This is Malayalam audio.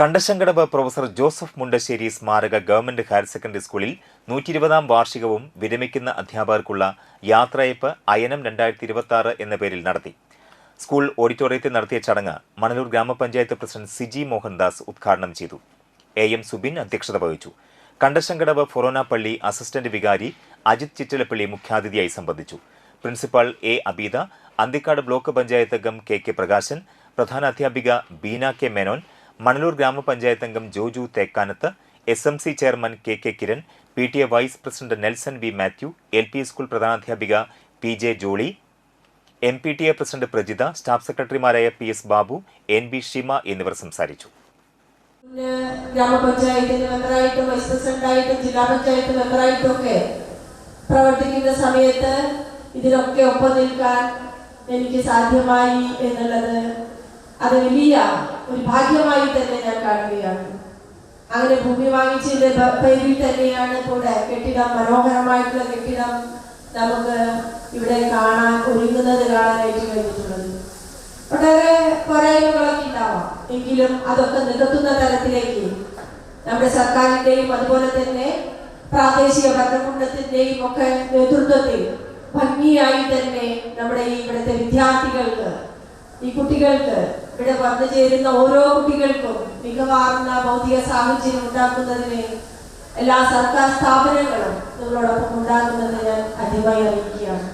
കണ്ടശങ്കടവ് പ്രൊഫസർ ജോസഫ് മുണ്ടശ്ശേരി സ്മാരക ഗവൺമെന്റ് ഹയർ സെക്കൻഡറി സ്കൂളിൽ നൂറ്റി ഇരുപതാം വാർഷികവും വിരമിക്കുന്ന അധ്യാപകർക്കുള്ള യാത്രയപ്പ് അയനം രണ്ടായിരത്തി ഇരുപത്തി ആറ് എന്ന പേരിൽ നടത്തി. സ്കൂൾ ഓഡിറ്റോറിയത്തിൽ നടത്തിയ ചടങ്ങ് മണലൂർ ഗ്രാമപഞ്ചായത്ത് പ്രസിഡന്റ് സിജി മോഹൻദാസ് ഉദ്ഘാടനം ചെയ്തു. എ എം സുബിൻ അധ്യക്ഷത വഹിച്ചു. കണ്ടശങ്കടവ് ഫൊറോന പള്ളി അസിസ്റ്റന്റ് വികാരി അജിത് ചിറ്റലപ്പള്ളി മുഖ്യാതിഥിയായി സംബന്ധിച്ചു. Principal A Abeeda Anthikad block panchayat അംഗം കെ കെ പ്രകാശൻ പ്രധാന അധ്യാപിക ബീന കെ മേനോൻ മണലൂർ ഗ്രാമപഞ്ചായത്ത് അംഗം Joju Thekkanath S M C chairman K K Kiran P T A vice president Nelson V Mathew L P school പ്രധാനാധ്യാപിക P J Jolly M P T A president Prajitha staff സെക്രട്ടറിമാരായ P S Babu N B Shima എന്നിവർ സംസാരിച്ചു. ഗ്രാമപഞ്ചായത്തിന്റെ മെമ്പറായിട്ടും വൈസ് പ്രസിഡന്റായിട്ടും ജില്ലാ പഞ്ചായത്ത് മെമ്പറായിട്ടും പ്രവർത്തിക്കുന്ന സമയത്ത് ഇതിനൊക്കെ ഒപ്പം നിൽക്കാൻ എനിക്ക് സാധ്യമായി എന്നുള്ളത് അത് വലിയ ഒരു ഭാഗ്യമായി തന്നെ ഞാൻ കാണുകയാണ്. അങ്ങനെ ഭൂമി വാങ്ങിച്ചതിന്റെ പേരിൽ തന്നെയാണ് കൂടെ കെട്ടിടം മനോഹരമായിട്ടുള്ള കെട്ടിടം നമുക്ക് ഇവിടെ കാണാൻ ഒരുങ്ങുന്നത് കാണാനായിട്ട് കഴിഞ്ഞിട്ടുള്ളത്. വളരെ പോരായ്മകളൊക്കെ ഉണ്ടാവാം. എങ്കിലും അതൊക്കെ നികത്തുന്ന തരത്തിലേക്ക് നമ്മുടെ സർക്കാരിന്റെയും അതുപോലെ തന്നെ പ്രാദേശിക ഭരണകൂടത്തിന്റെയും ഒക്കെ നേതൃത്വത്തിൽ ഭംഗിയായി തന്നെ നമ്മുടെ ഈ ഇവിടുത്തെ വിദ്യാർത്ഥികൾക്ക് ഈ കുട്ടികൾക്ക് ഇവിടെ വന്നു ചേരുന്ന ഓരോ കുട്ടികൾക്കും മികവാർന്ന ഭൗതിക സാഹചര്യം ഉണ്ടാക്കുന്നതിന് എല്ലാ സർക്കാർ സ്ഥാപനങ്ങളും നിങ്ങളോടൊപ്പം ഉണ്ടാകുമെന്ന് ഞാൻ അധികമായി അറിയിക്കുകയാണ്.